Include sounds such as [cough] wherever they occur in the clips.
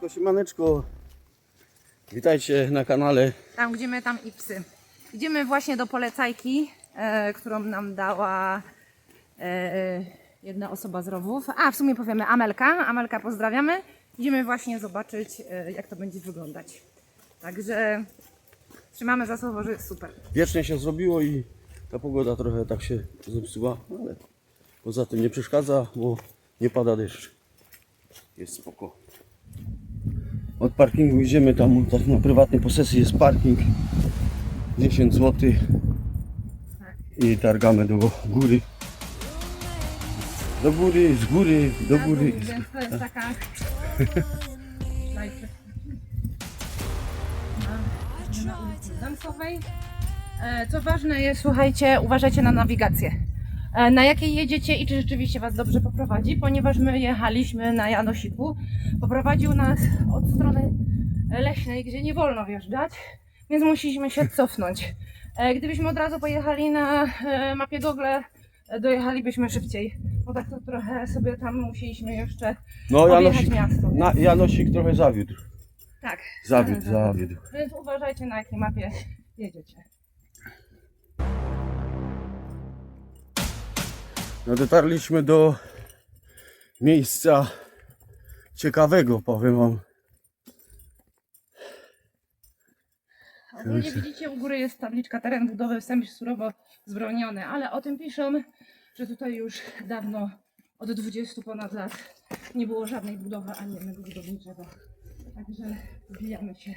Siemaneczko, siemaneczko. Witajcie na kanale. Tam, gdzie my, tam i psy. Idziemy właśnie do polecajki, e, którą nam dała e, jedna osoba z rowów. A, w sumie powiemy Amelka. Amelka, pozdrawiamy. Idziemy właśnie zobaczyć, e, jak to będzie wyglądać. Także trzymamy za słowo, że jest super. Wiecznie się zrobiło i ta pogoda trochę tak się zepsuła, ale poza tym nie przeszkadza, bo nie pada deszcz. Jest spoko. Od parkingu idziemy tam, tak na prywatnej posesji jest parking. 10 zł i targamy do góry. Do góry, z góry, do góry. to jest taka... [laughs] Na ulicy Zamkowej. E, Co ważne jest, słuchajcie, uważajcie na nawigację. E, Na jakiej jedziecie i czy rzeczywiście Was dobrze poprowadzi, ponieważ my jechaliśmy na Janosiku. Poprowadził nas od strony leśnej, gdzie nie wolno wjeżdżać, więc musieliśmy się cofnąć. E, Gdybyśmy od razu pojechali na e, mapie Google, dojechalibyśmy szybciej. Bo tak to trochę sobie tam musieliśmy jeszcze No Janosik, miasto. na, Janosik trochę zawiódł. Tak. Zawiódł, zawiódł. Więc uważajcie na jakiej mapie jedziecie. No dotarliśmy do miejsca ciekawego, powiem wam. Ogólnie widzicie u góry jest tabliczka teren budowy wstęp surowo zbroniony, ale o tym piszą, że tutaj już dawno, od 20 ponad lat nie było żadnej budowy ani jednego budowniczego. Także wbijamy się.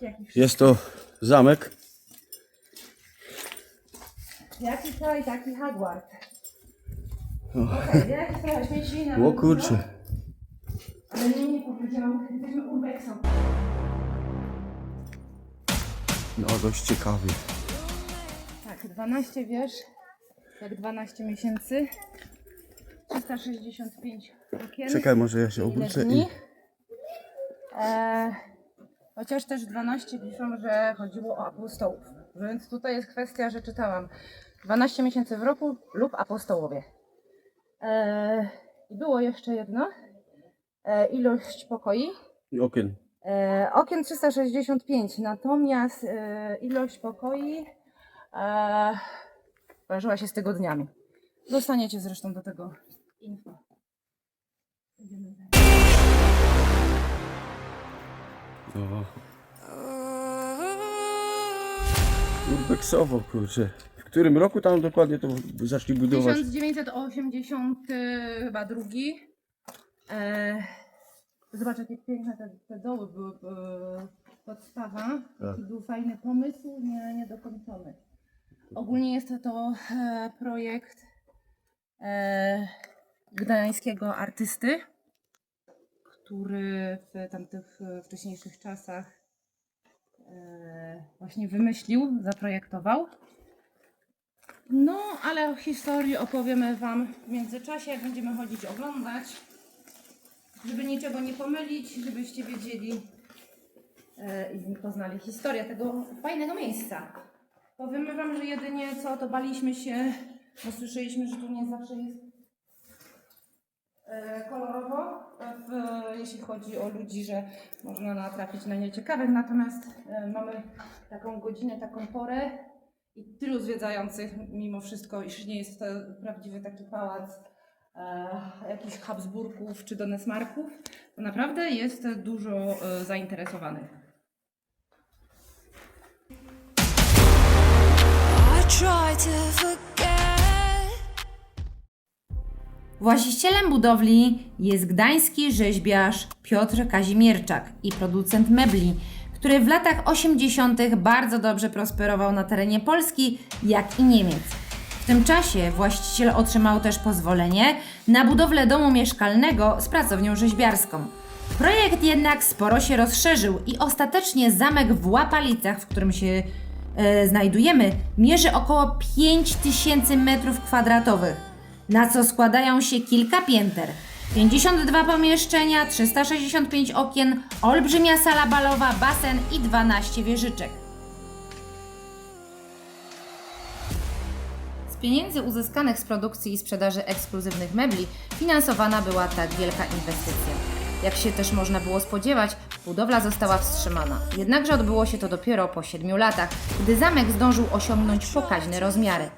Jaki, Jest to zamek. jaki kraj, taki Hagward. Jak trochę śmieci na O kurczę. Ale nie, nie powiedziałam, jesteśmy urbexem. No dość ciekawie. Tak, 12 wież, jak 12 miesięcy. 365 okien. Czekaj, może ja się Ile obrócę i... E, chociaż też 12 piszą, że chodziło o apostołów. Więc tutaj jest kwestia, że czytałam 12 miesięcy w roku lub apostołowie. E, I było jeszcze jedno. E, ilość pokoi. i okien. E, okien 365, natomiast ilość pokoi ważyła się z tygodniami. Dostaniecie zresztą do tego info. Urbexowo, kurczę. W którym roku tam dokładnie to zaczęli budować? 1980 chyba drugi. E, zobacz jakie piękne te, te doły były e, podstawa. Taki był fajny pomysł, nie, niedokończony. Ogólnie jest to e, projekt e, gdańskiego artysty, który w tamtych wcześniejszych czasach e, właśnie wymyślił, zaprojektował. No, ale historii opowiemy Wam w międzyczasie, jak będziemy chodzić oglądać, żeby niczego nie pomylić, żebyście wiedzieli e, i poznali historię tego fajnego miejsca. Powiemy Wam, że jedynie co, to baliśmy się, bo słyszeliśmy, że tu nie zawsze jest e, kolorowo, w, jeśli chodzi o ludzi, że można natrafić na nieciekawych, natomiast e, mamy taką godzinę, taką porę, i tylu zwiedzających mimo wszystko, iż nie jest to prawdziwy taki pałac e, jakichś Habsburgów czy Donesmarków, to naprawdę jest dużo e, zainteresowanych. Właścicielem budowli jest gdański rzeźbiarz Piotr Kazimierczak i producent mebli, który w latach 80. bardzo dobrze prosperował na terenie Polski, jak i Niemiec. W tym czasie właściciel otrzymał też pozwolenie na budowlę domu mieszkalnego z pracownią rzeźbiarską. Projekt jednak sporo się rozszerzył i ostatecznie zamek w Łapalicach, w którym się e, znajdujemy, mierzy około 5000 m2 na co składają się kilka pięter. 52 pomieszczenia, 365 okien, olbrzymia sala balowa, basen i 12 wieżyczek. Z pieniędzy uzyskanych z produkcji i sprzedaży ekskluzywnych mebli finansowana była ta wielka inwestycja. Jak się też można było spodziewać, budowla została wstrzymana. Jednakże odbyło się to dopiero po siedmiu latach, gdy zamek zdążył osiągnąć pokaźne rozmiary.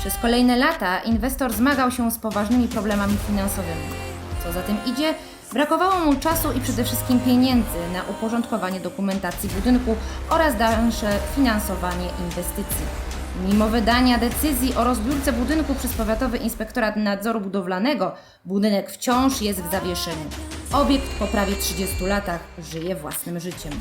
Przez kolejne lata inwestor zmagał się z poważnymi problemami finansowymi. Co za tym idzie, brakowało mu czasu i przede wszystkim pieniędzy na uporządkowanie dokumentacji budynku oraz dalsze finansowanie inwestycji. Mimo wydania decyzji o rozbiórce budynku przez Powiatowy Inspektorat Nadzoru Budowlanego, budynek wciąż jest w zawieszeniu. Obiekt po prawie 30 latach żyje własnym życiem.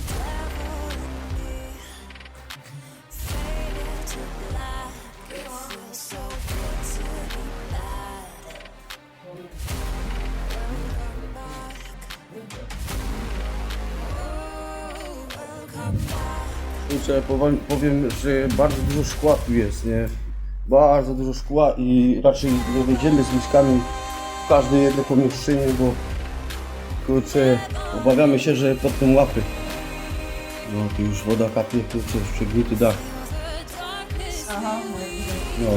Kurczę, powiem, powiem, że bardzo dużo szkła tu jest, nie? Bardzo dużo szkła i raczej nie wejdziemy z liczkami w każde jedno pomieszczenie, bo kurczę, obawiamy się, że pod tym łapy. No tu już woda kapie, kurczę, już przegnity dach. Aha, No,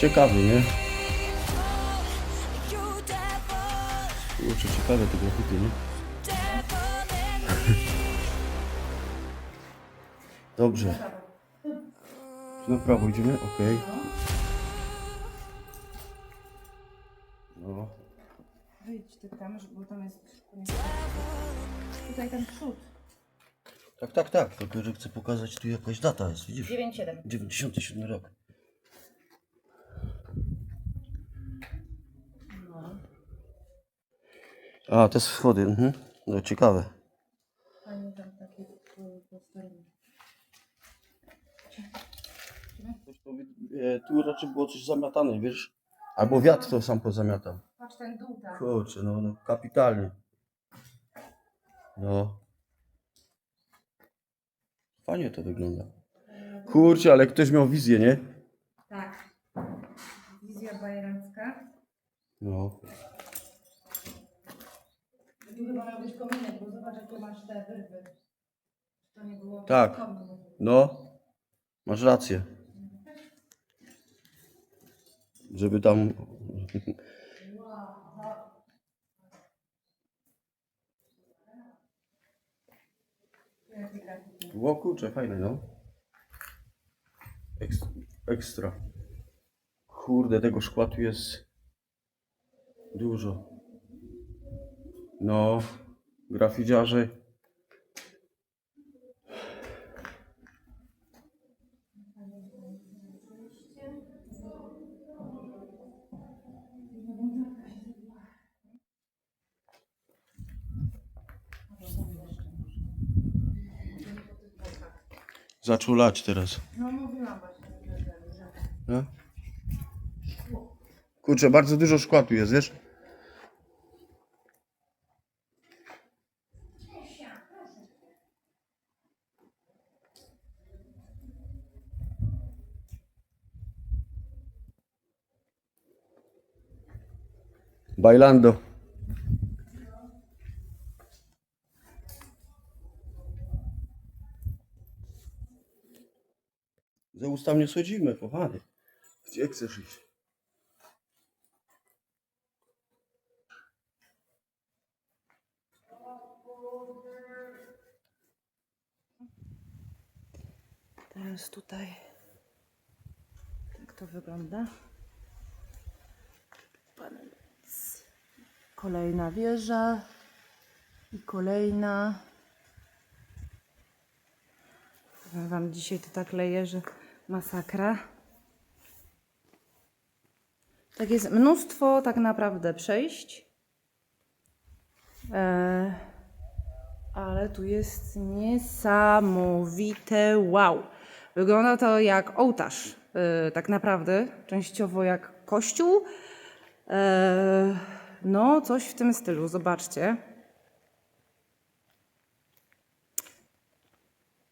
ciekawy, nie? Kurczę, ciekawe te grafity, nie? Dobrze. Na prawo idziemy? Okej. No. wyjdź ty tam, bo tam jest tutaj ten przód. Tak, tak, tak. Tylko, że chcę pokazać, tu jakaś data jest, widzisz? 9-7. 97 rok. A, te schody, mhm. No, ciekawe. Fajnie tam takie posterunek. Coś to, e, tu raczej było coś zamiatane, wiesz? Albo wiatr to sam pozamiatał. Patrz ten dół tam. Kurczę, no, no kapitalnie. No. Fajnie to wygląda. Kurczę, ale ktoś miał wizję, nie? Tak. Wizja bajerancka. No. Tu chyba miał być kominek, bo zobacz jakie masz te wyrwy. To nie było Tak. No. Masz rację. Żeby tam... Było kurczę, fajne, no. Ekstra. Ekstra. Kurde, tego szkła tu jest dużo. No, grafidziarze. Zaczął lać teraz. No mówiłam właśnie, że, No. Kurczę, bardzo dużo szkła tu jest, wiesz? Bailando. Ustaw nie schodzimy, kochany. Gdzie chcesz iść? Teraz tutaj tak to wygląda. Kolejna wieża i kolejna. Wam dzisiaj to tak leje, że masakra. Tak jest mnóstwo tak naprawdę przejść. E, ale tu jest niesamowite wow. Wygląda to jak ołtarz, yy, tak naprawdę, częściowo jak kościół. E, no, coś w tym stylu, zobaczcie.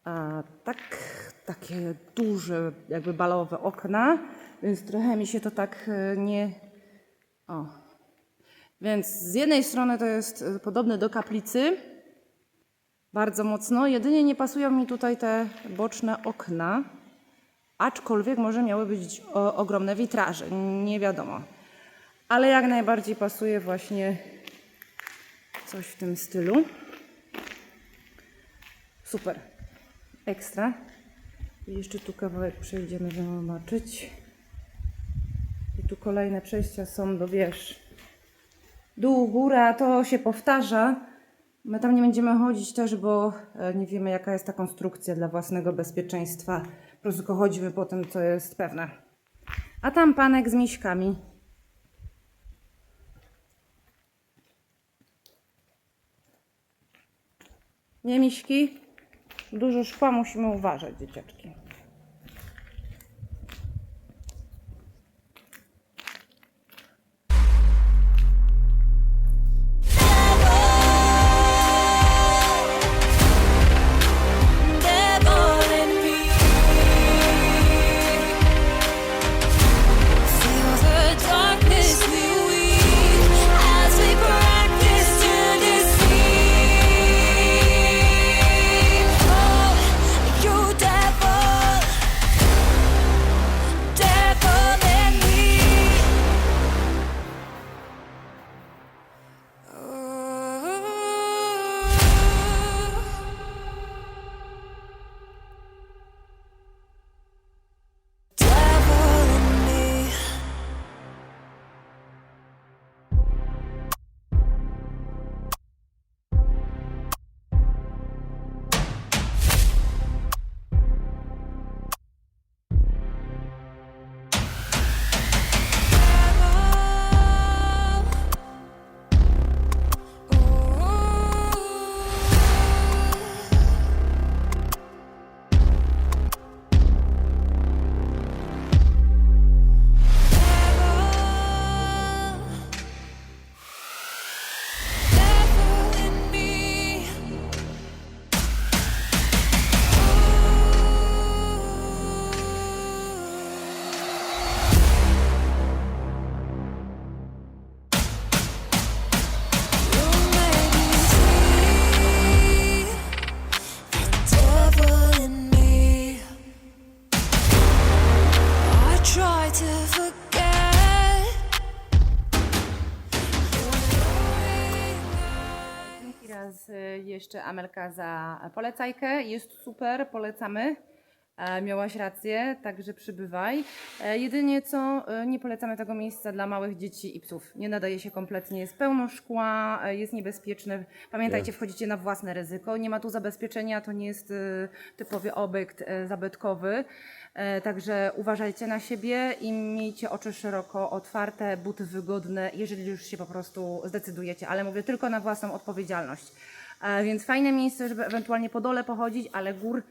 A tak, takie duże, jakby balowe okna, więc trochę mi się to tak e, nie. O. Więc z jednej strony to jest e, podobne do kaplicy, bardzo mocno. Jedynie nie pasują mi tutaj te boczne okna, aczkolwiek może miały być o, ogromne witraże, nie wiadomo. ale jak najbardziej pasuje właśnie coś w tym stylu. Super. Ekstra. Jeszcze tu kawałek przejdziemy, zobaczyć. I tu kolejne przejścia są do wież. Dół, góra, to się powtarza. My tam nie będziemy chodzić też, bo e, nie wiemy jaka jest ta konstrukcja dla własnego bezpieczeństwa. Po prostu tylko chodzimy po tym, co jest pewne. A tam panek z miśkami. Nie miśki? Dużo szkła musimy uważać, dzieciaczki. Jeszcze Amelka za polecajkę. Jest super, polecamy. E, Miałaś rację, także przybywaj. E, Jedynie co, e, nie polecamy tego miejsca dla małych dzieci i psów. Nie nadaje się kompletnie, jest pełno szkła, e, jest niebezpieczne. Pamiętajcie, wchodzicie na własne ryzyko. Nie ma tu zabezpieczenia, to nie jest e, typowy obiekt e, zabytkowy. E, Także uważajcie na siebie i miejcie oczy szeroko otwarte, buty wygodne, jeżeli już się po prostu zdecydujecie, ale mówię tylko na własną odpowiedzialność. Więc fajne miejsce, żeby ewentualnie po dole pochodzić, ale gór,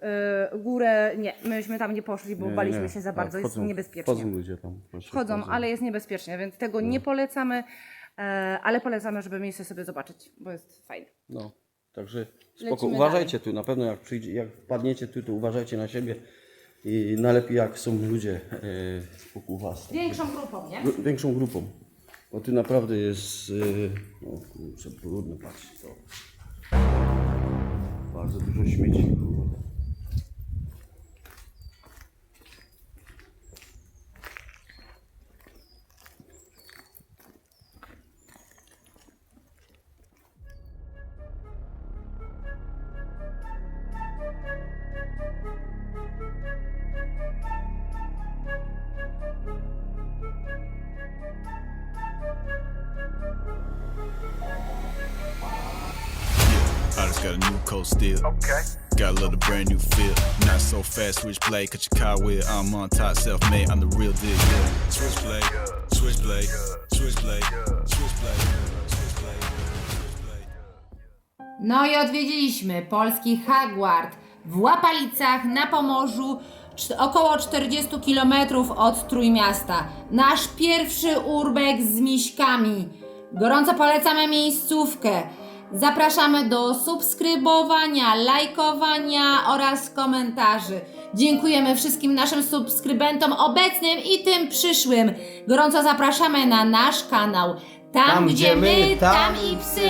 e, górę nie, myśmy tam nie poszli, bo Nie, baliśmy nie. się za A, bardzo, jest wchodzą- niebezpiecznie. Wchodzą ludzie tam. Wchodzą, ale jest niebezpiecznie, więc tego nie polecamy, e, ale polecamy, żeby miejsce sobie zobaczyć, bo jest fajne. No, także spoko. Lecimy Uważajcie tu, na pewno jak przyjdzie, jak wpadniecie tu, to uważajcie na siebie i najlepiej jak są ludzie e, wokół was. Większą grupą, nie? Większą grupą. Bo tu naprawdę jest, e, o kurczę, brudno, patrzcie to. Bardzo dużo śmieci. kurde. I just got a new coat still. Okay. Got a little brand new feel. Not so fast, switchblade, cut your car with. I'm on top, self made, I'm the real deal. Yeah. Switchblade, switchblade, switchblade, switchblade. No i odwiedziliśmy polski Hagward w Łapalicach na Pomorzu, około 40 km od Trójmiasta. Nasz pierwszy urbek z miśkami. Gorąco polecamy miejscówkę. Zapraszamy do subskrybowania, lajkowania oraz komentarzy. Dziękujemy wszystkim naszym subskrybentom obecnym i tym przyszłym. Gorąco zapraszamy na nasz kanał. Tam, Tam, gdzie, gdzie my, my, tam, tam i psy.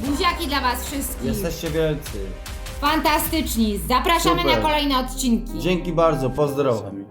Buziaki dla Was wszystkich. Jesteście wielcy. Fantastyczni. Zapraszamy Super. na kolejne odcinki. Dzięki bardzo, pozdro. Sami.